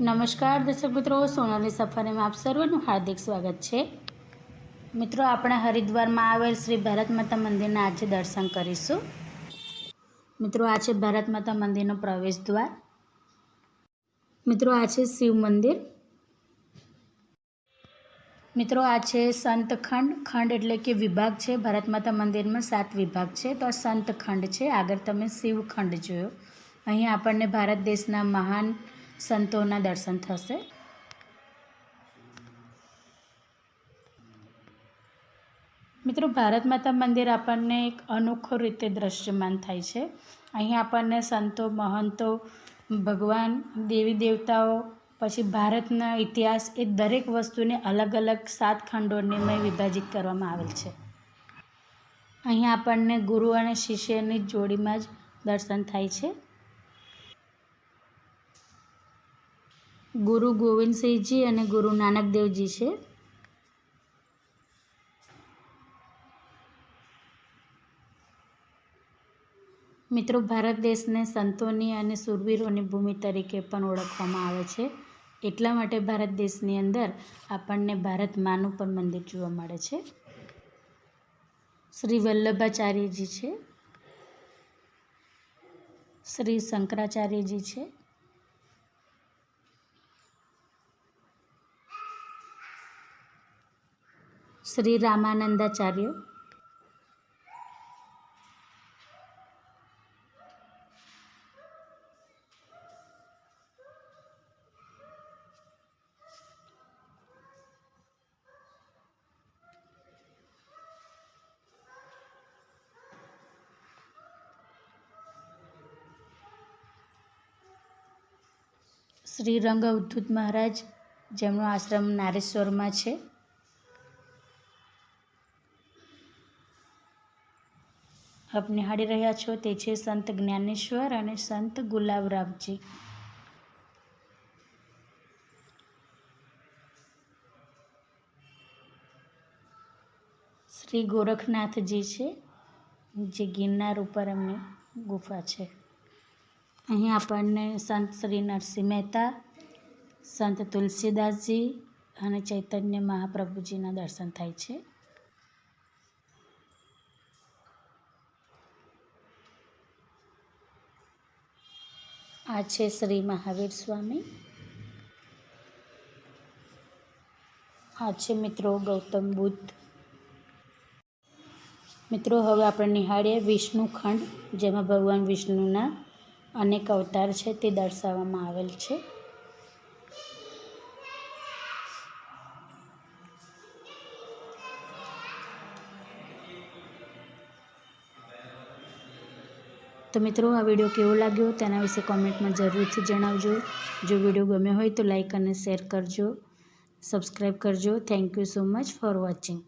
નમસ્કાર દર્શક મિત્રો, સોનાલી સફારીમાં આપ સર્વનું હાર્દિક સ્વાગત છે. મિત્રો, આપણે હરિદ્વારમાં આવેલ શ્રી ભારત માતા મંદિરના આજે દર્શન કરીશું. મિત્રો, આ છે ભારત માતા મંદિરનો પ્રવેશ દ્વાર. મિત્રો, આ છે શિવ મંદિર. મિત્રો, આ છે સંત ખંડ. ખંડ એટલે કે વિભાગ છે. ભારત માતા મંદિરમાં સાત વિભાગ છે. તો આ સંત ખંડ છે. આગળ તમે શિવ ખંડ જોયો. અહીં આપણને ભારત દેશના મહાન સંતોના દર્શન થશે. મિત્રો, ભારત માતા મંદિર આપણને એક અનોખો રીતે દ્રશ્યમાન થાય છે. અહીં આપણને સંતો, મહંતો, ભગવાન, દેવી દેવતાઓ, પછી ભારતના ઇતિહાસ એ દરેક વસ્તુને અલગ અલગ સાત ખંડોને વિભાજિત કરવામાં આવેલ છે. અહીં આપણને ગુરુ અને શિષ્યની જોડીમાં જ દર્શન થાય છે. ગુરુ ગોવિંદસિંહજી અને ગુરુ નાનક દેવજી છે. મિત્રો, ભારત દેશને સંતોની અને સુરવીરોની ભૂમિ તરીકે પણ ઓળખવામાં આવે છે. એટલા માટે ભારત દેશની અંદર આપણને ભારત માનું પણ મંદિર જોવા મળે છે. શ્રી વલ્લભાચાર્યજી છે. શ્રી શંકરાચાર્યજી છે. શ્રી રામાનંદાચાર્ય. શ્રી રંગ અવધૂત મહારાજ જેમનો આશ્રમ નારેશ્વરમાં છે. આપ નિહાળી રહ્યા છો તે છે સંત જ્ઞાનેશ્વર અને સંત ગુલાબરાવજી. શ્રી ગોરખનાથજી છે, જે ગિરનાર ઉપર એમની ગુફા છે. અહીં આપણને સંત શ્રી નરસિંહ મહેતા, સંત તુલસીદાસજી અને ચૈતન્ય મહાપ્રભુજીના દર્શન થાય છે. આ છે શ્રી મહાવીર સ્વામી. આ છે મિત્રો ગૌતમ બુદ્ધ. મિત્રો, હવે આપણે નિહાળીએ વિષ્ણુ ખંડ, જેમાં ભગવાન વિષ્ણુના અનેક અવતાર છે તે દર્શાવવામાં આવેલ છે. તો મિત્રો, આ વીડિયો કેવો લાગ્યો તેના વિશે કોમેન્ટમાં જરૂરથી જણાવજો. જો વીડિયો ગમ્યો હોય તો લાઈક અને શેર કરજો. સબસ્ક્રાઈબ કરજો. Thank you so much for watching.